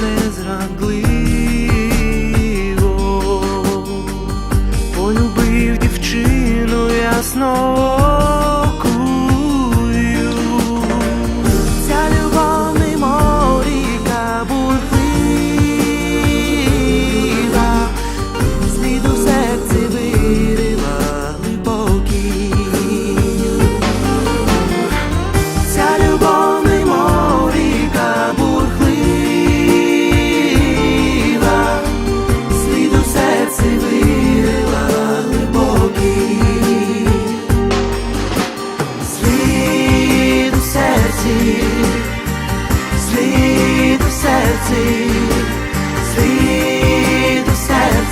не зрадли.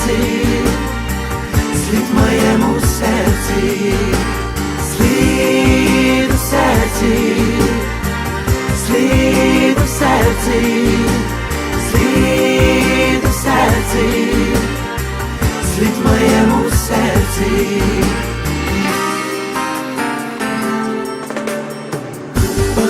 Серці, слід моєму серці, слід у серці, слід у серці, слід у серці, слід моєму серці. По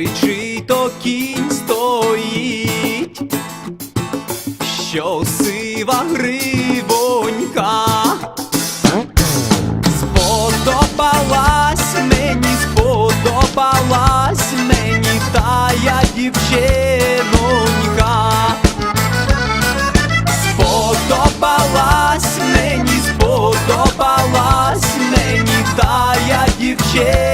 Ой, чий то кінь стоїть, що сива гривонька, сподобалась мені, сподобалась мені тая дівчинонька, сподобалась мені, сподобалась мені тая дівчинонька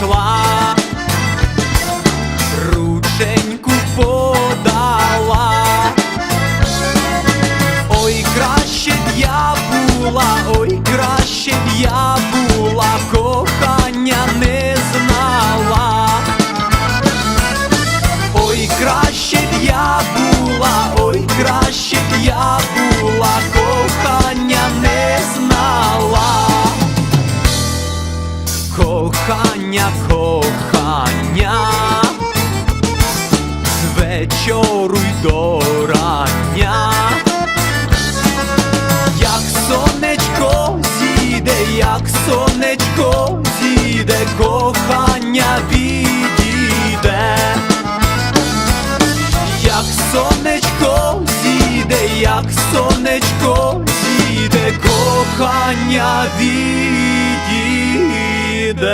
підійшла, Кохання, кохання, з вечору й до рання, як сонечко зійде, як сонечко зійде, кохання відійде, як сонечко зійде, як сонечко зійде, кохання відійде. Чи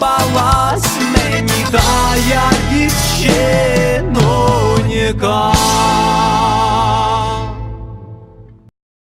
сподобалась мені, та я дівчинонька